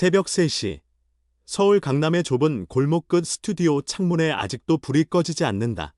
새벽 3시. 서울 강남의 좁은 골목 끝 스튜디오 창문에 아직도 불이 꺼지지 않는다.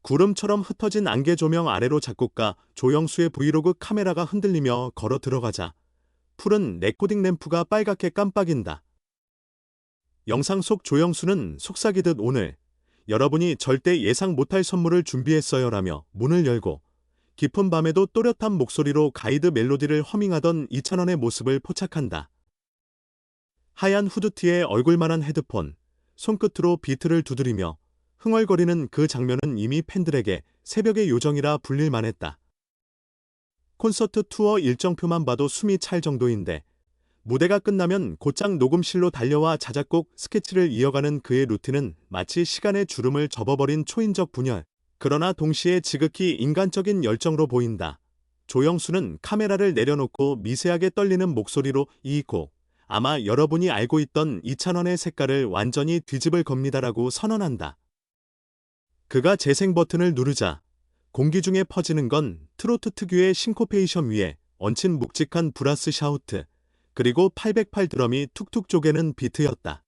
구름처럼 흩어진 안개 조명 아래로 작곡가 조영수의 브이로그 카메라가 흔들리며 걸어 들어가자 푸른 레코딩 램프가 빨갛게 깜빡인다. 영상 속 조영수는 속삭이듯 오늘 여러분이 절대 예상 못할 선물을 준비했어요라며 문을 열고 깊은 밤에도 또렷한 목소리로 가이드 멜로디를 허밍하던 이찬원의 모습을 포착한다. 하얀 후드티에 얼굴만한 헤드폰, 손끝으로 비트를 두드리며 흥얼거리는 그 장면은 이미 팬들에게 새벽의 요정이라 불릴 만 했다. 콘서트 투어 일정표만 봐도 숨이 찰 정도인데 무대가 끝나면 곧장 녹음실로 달려와 자작곡 스케치를 이어가는 그의 루틴은 마치 시간의 주름을 접어버린 초인적 분열. 그러나 동시에 지극히 인간적인 열정으로 보인다. 조영수는 카메라를 내려놓고 미세하게 떨리는 목소리로 이 곡, 아마 여러분이 알고 있던 이찬원의 색깔을 완전히 뒤집을 겁니다라고 선언한다. 그가 재생 버튼을 누르자 공기 중에 퍼지는 건 트로트 특유의 싱코페이션 위에 얹힌 묵직한 브라스 샤우트, 그리고 808 드럼이 툭툭 쪼개는 비트였다.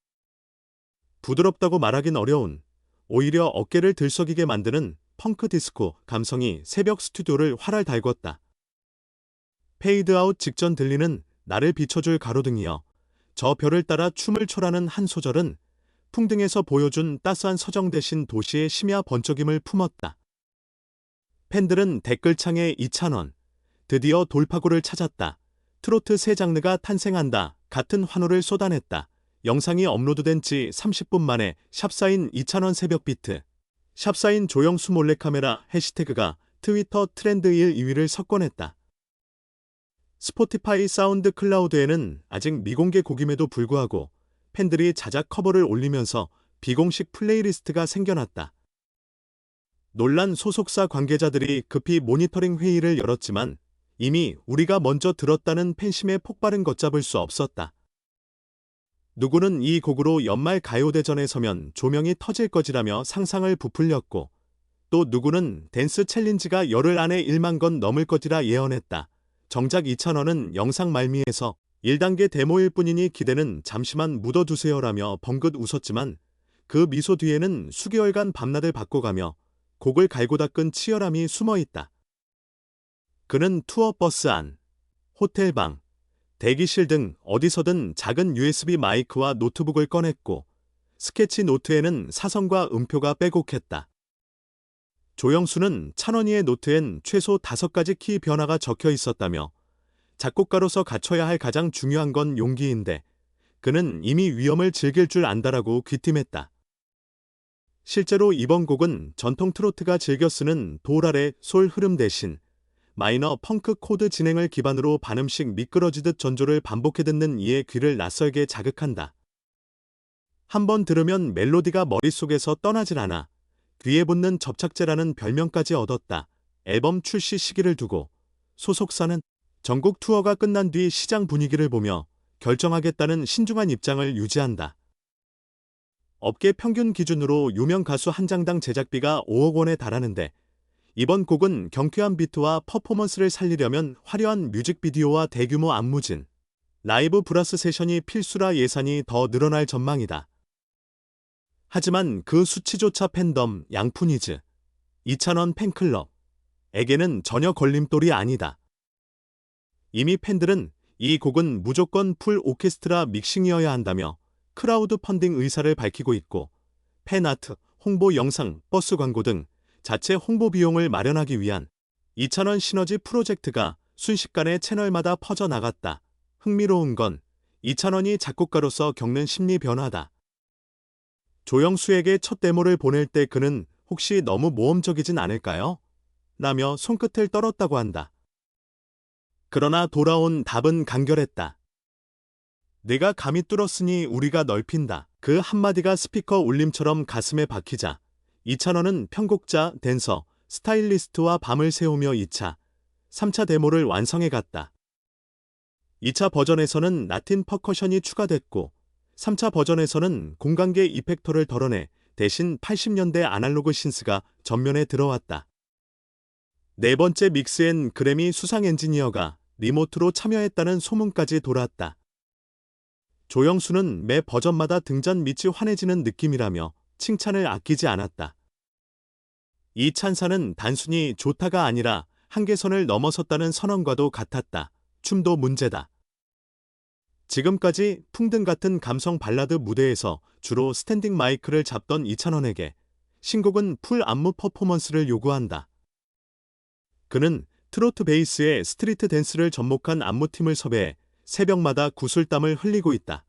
부드럽다고 말하긴 어려운, 오히려 어깨를 들썩이게 만드는 펑크 디스코 감성이 새벽 스튜디오를 활활 달궜다. 페이드아웃 직전 들리는 나를 비춰줄 가로등이여 저 별을 따라 춤을 춰라는 한 소절은 풍등에서 보여준 따스한 서정 대신 도시의 심야 번쩍임을 품었다. 팬들은 댓글창에 이찬원, 드디어 돌파구를 찾았다. 트로트 새 장르가 탄생한다. 같은 환호를 쏟아냈다. 영상이 업로드된 지 30분 만에 샵사인 이찬원 새벽 비트, 샵사인 조영수 몰래카메라 해시태그가 트위터 트렌드 1 2위를 석권했다. 스포티파이 사운드 클라우드에는 아직 미공개 곡임에도 불구하고 팬들이 자작 커버를 올리면서 비공식 플레이리스트가 생겨났다. 논란 소속사 관계자들이 급히 모니터링 회의를 열었지만 이미 우리가 먼저 들었다는 팬심에 폭발은 걷잡을 수 없었다. 누구는 이 곡으로 연말 가요대전에 서면 조명이 터질 것이라며 상상을 부풀렸고 또 누구는 댄스 챌린지가 열흘 안에 1만 건 넘을 것이라 예언했다. 정작 2,000원은 영상 말미에서 1단계 데모일 뿐이니 기대는 잠시만 묻어두세요라며 벙긋 웃었지만 그 미소 뒤에는 수개월간 밤낮을 바꿔가며 곡을 갈고 닦은 치열함이 숨어 있다. 그는 투어 버스 안, 호텔방, 대기실 등 어디서든 작은 USB 마이크와 노트북을 꺼냈고 스케치 노트에는 사선과 음표가 빼곡했다. 조영수는 찬원이의 노트엔 최소 다섯 가지 키 변화가 적혀 있었다며 작곡가로서 갖춰야 할 가장 중요한 건 용기인데 그는 이미 위험을 즐길 줄 안다라고 귀띔했다. 실제로 이번 곡은 전통 트로트가 즐겨 쓰는 돌 아래 솔 흐름 대신 마이너 펑크 코드 진행을 기반으로 반음씩 미끄러지듯 전조를 반복해 듣는 이의 귀를 낯설게 자극한다. 한번 들으면 멜로디가 머릿속에서 떠나질 않아 귀에 붙는 접착제라는 별명까지 얻었다. 앨범 출시 시기를 두고 소속사는 전국 투어가 끝난 뒤 시장 분위기를 보며 결정하겠다는 신중한 입장을 유지한다. 업계 평균 기준으로 유명 가수 한 장당 제작비가 5억 원에 달하는데 이번 곡은 경쾌한 비트와 퍼포먼스를 살리려면 화려한 뮤직비디오와 대규모 안무진, 라이브 브라스 세션이 필수라 예산이 더 늘어날 전망이다. 하지만 그 수치조차 팬덤 양푼이즈, 이찬원 팬클럽 에게는 전혀 걸림돌이 아니다. 이미 팬들은 이 곡은 무조건 풀 오케스트라 믹싱이어야 한다며 크라우드 펀딩 의사를 밝히고 있고 팬아트, 홍보 영상, 버스 광고 등 자체 홍보 비용을 마련하기 위한 2천원 시너지 프로젝트가 순식간에 채널마다 퍼져나갔다. 흥미로운 건 2천원이 작곡가로서 겪는 심리 변화다. 조영수에게 첫 데모를 보낼 때 그는 혹시 너무 모험적이진 않을까요? 라며 손끝을 떨었다고 한다. 그러나 돌아온 답은 간결했다. 내가 감이 뚫었으니 우리가 넓힌다. 그 한마디가 스피커 울림처럼 가슴에 박히자 2차원은 편곡자, 댄서, 스타일리스트와 밤을 새우며 2차, 3차 데모를 완성해 갔다. 2차 버전에서는 라틴 퍼커션이 추가됐고 3차 버전에서는 공간계 이펙터를 덜어내 대신 80년대 아날로그 신스가 전면에 들어왔다. 네 번째 믹스엔 그래미 수상 엔지니어가 리모트로 참여했다는 소문까지 돌았다. 조영수는 매 버전마다 등잔 밑이 환해지는 느낌이라며 칭찬을 아끼지 않았다. 이 찬사는 단순히 좋다가 아니라 한계선을 넘어섰다는 선언과도 같았다. 춤도 문제다. 지금까지 풍등 같은 감성 발라드 무대에서 주로 스탠딩 마이크를 잡던 이찬원에게 신곡은 풀 안무 퍼포먼스를 요구한다. 그는 트로트 베이스의 스트리트 댄스를 접목한 안무팀을 섭외해 새벽마다 구슬땀을 흘리고 있다.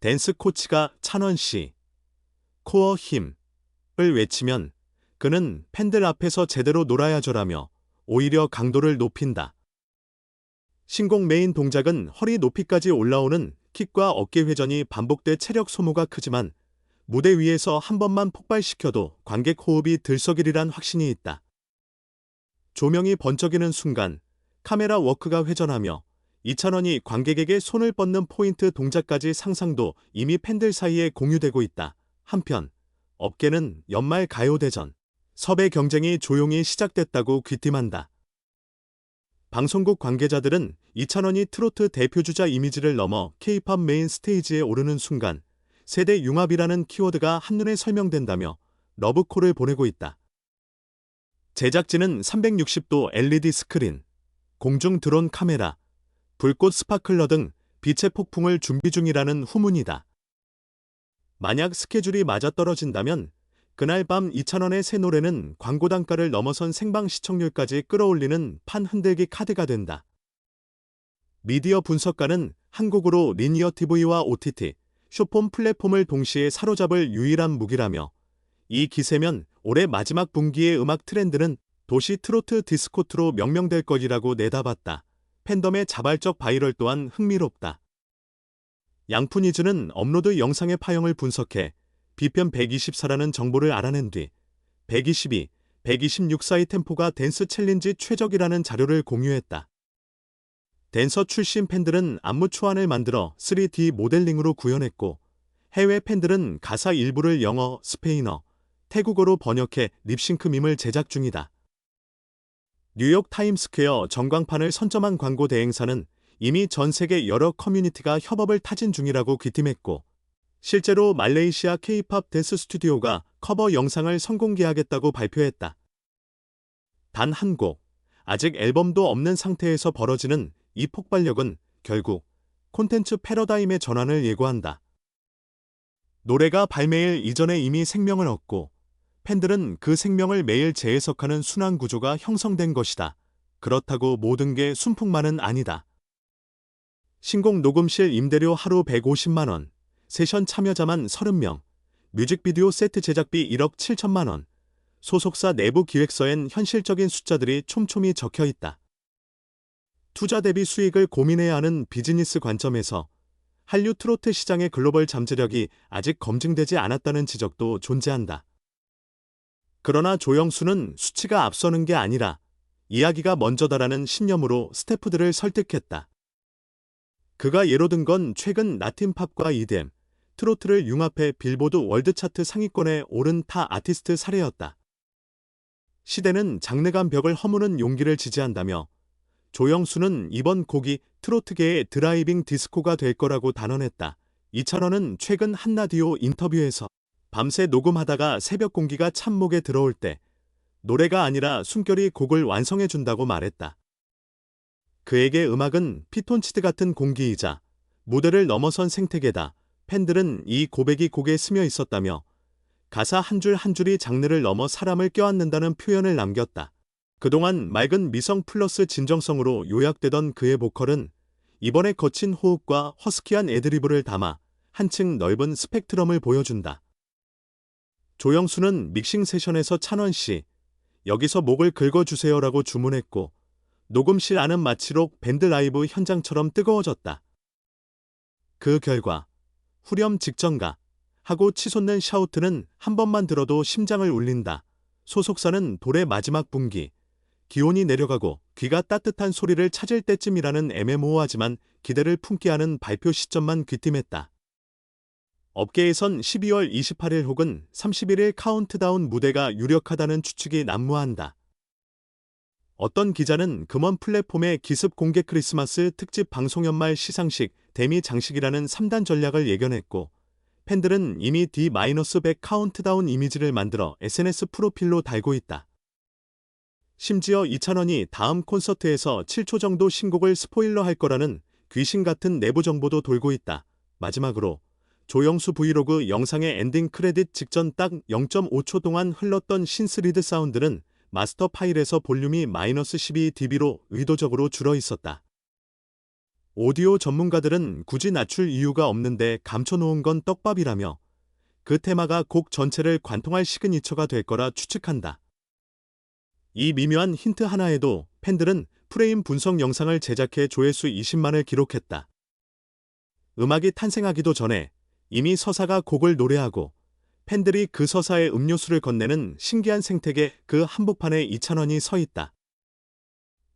댄스 코치가 찬원 씨, 코어 힘을 외치면 그는 팬들 앞에서 제대로 놀아야죠라며 오히려 강도를 높인다. 신곡 메인 동작은 허리 높이까지 올라오는 킥과 어깨 회전이 반복돼 체력 소모가 크지만 무대 위에서 한 번만 폭발시켜도 관객 호흡이 들썩이리란 확신이 있다. 조명이 번쩍이는 순간 카메라 워크가 회전하며 이찬원이 관객에게 손을 뻗는 포인트 동작까지 상상도 이미 팬들 사이에 공유되고 있다. 한편 업계는 연말 가요대전 섭외 경쟁이 조용히 시작됐다고 귀띔한다. 방송국 관계자들은 이찬원이 트로트 대표주자 이미지를 넘어 K-팝 메인 스테이지에 오르는 순간 세대 융합이라는 키워드가 한눈에 설명된다며 러브콜을 보내고 있다. 제작진은 360도 LED 스크린, 공중 드론 카메라, 불꽃 스파클러 등 빛의 폭풍을 준비 중이라는 후문이다. 만약 스케줄이 맞아떨어진다면 그날 밤 2,000원의 새 노래는 광고 단가를 넘어선 생방 시청률까지 끌어올리는 판 흔들기 카드가 된다. 미디어 분석가는 한국으로 리니어 TV와 OTT, 쇼폼 플랫폼을 동시에 사로잡을 유일한 무기라며 이 기세면 올해 마지막 분기의 음악 트렌드는 도시 트로트 디스코트로 명명될 것이라고 내다봤다. 팬덤의 자발적 바이럴 또한 흥미롭다. 양푼이즈는 업로드 영상의 파형을 분석해 비편 124라는 정보를 알아낸 뒤 122, 126 사이 템포가 댄스 챌린지 최적이라는 자료를 공유했다. 댄서 출신 팬들은 안무 초안을 만들어 3D 모델링으로 구현했고 해외 팬들은 가사 일부를 영어, 스페인어, 태국어로 번역해 립싱크 밈을 제작 중이다. 뉴욕 타임스퀘어 전광판을 선점한 광고 대행사는 이미 전 세계 여러 커뮤니티가 협업을 타진 중이라고 귀띔했고 실제로 말레이시아 K-팝 댄스 스튜디오가 커버 영상을 선공개하겠다고 발표했다. 단 한 곡, 아직 앨범도 없는 상태에서 벌어지는 이 폭발력은 결국 콘텐츠 패러다임의 전환을 예고한다. 노래가 발매일 이전에 이미 생명을 얻고 팬들은 그 생명을 매일 재해석하는 순환 구조가 형성된 것이다. 그렇다고 모든 게 순풍만은 아니다. 신곡 녹음실 임대료 하루 150만 원, 세션 참여자만 30명, 뮤직비디오 세트 제작비 1억 7천만 원, 소속사 내부 기획서엔 현실적인 숫자들이 촘촘히 적혀 있다. 투자 대비 수익을 고민해야 하는 비즈니스 관점에서 한류 트로트 시장의 글로벌 잠재력이 아직 검증되지 않았다는 지적도 존재한다. 그러나 조영수는 수치가 앞서는 게 아니라 이야기가 먼저다라는 신념으로 스태프들을 설득했다. 그가 예로 든 건 최근 라틴팝과 EDM, 트로트를 융합해 빌보드 월드 차트 상위권에 오른 타 아티스트 사례였다. 시대는 장르간 벽을 허무는 용기를 지지한다며 조영수는 이번 곡이 트로트계의 드라이빙 디스코가 될 거라고 단언했다. 이찬원은 최근 한라디오 인터뷰에서 밤새 녹음하다가 새벽 공기가 참목에 들어올 때 노래가 아니라 숨결이 곡을 완성해 준다고 말했다. 그에게 음악은 피톤치드 같은 공기이자 무대를 넘어선 생태계다. 팬들은 이 고백이 곡에 스며 있었다며 가사 한 줄 한 줄이 장르를 넘어 사람을 껴안는다는 표현을 남겼다. 그동안 맑은 미성 플러스 진정성으로 요약되던 그의 보컬은 이번에 거친 호흡과 허스키한 애드리브를 담아 한층 넓은 스펙트럼을 보여준다. 조영수는 믹싱 세션에서 찬원 씨, 여기서 목을 긁어주세요라고 주문했고, 녹음실 안은 마치록 밴드 라이브 현장처럼 뜨거워졌다. 그 결과, 후렴 직전가, 하고 치솟는 샤우트는 한 번만 들어도 심장을 울린다. 소속사는 돌의 마지막 분기, 기온이 내려가고 귀가 따뜻한 소리를 찾을 때쯤이라는 애매모호하지만 기대를 품게 하는 발표 시점만 귀띔했다. 업계에선 12월 28일 혹은 31일 카운트다운 무대가 유력하다는 추측이 난무한다. 어떤 기자는 금원 플랫폼의 기습 공개 크리스마스 특집 방송 연말 시상식 데미 장식이라는 3단 전략을 예견했고 팬들은 이미 D-100 카운트다운 이미지를 만들어 SNS 프로필로 달고 있다. 심지어 이찬원이 다음 콘서트에서 7초 정도 신곡을 스포일러 할 거라는 귀신 같은 내부 정보도 돌고 있다. 마지막으로 조영수 브이로그 영상의 엔딩 크레딧 직전 딱 0.5초 동안 흘렀던 신스리드 사운드는 마스터 파일에서 볼륨이 마이너스 12dB로 의도적으로 줄어 있었다. 오디오 전문가들은 굳이 낮출 이유가 없는데 감춰놓은 건 떡밥이라며 그 테마가 곡 전체를 관통할 시그니처가 될 거라 추측한다. 이 미묘한 힌트 하나에도 팬들은 프레임 분석 영상을 제작해 조회수 20만을 기록했다. 음악이 탄생하기도 전에 이미 서사가 곡을 노래하고 팬들이 그 서사에 음료수를 건네는 신기한 생태계 그 한복판에 이찬원이 서 있다.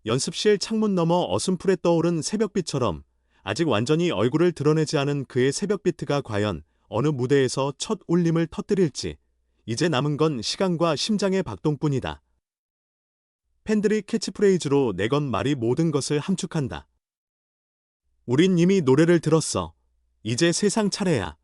연습실 창문 너머 어슴풀에 떠오른 새벽빛처럼 아직 완전히 얼굴을 드러내지 않은 그의 새벽비트가 과연 어느 무대에서 첫 울림을 터뜨릴지 이제 남은 건 시간과 심장의 박동뿐이다. 팬들이 캐치프레이즈로 내건 말이 모든 것을 함축한다. 우린 이미 노래를 들었어. 이제 세상 차례야.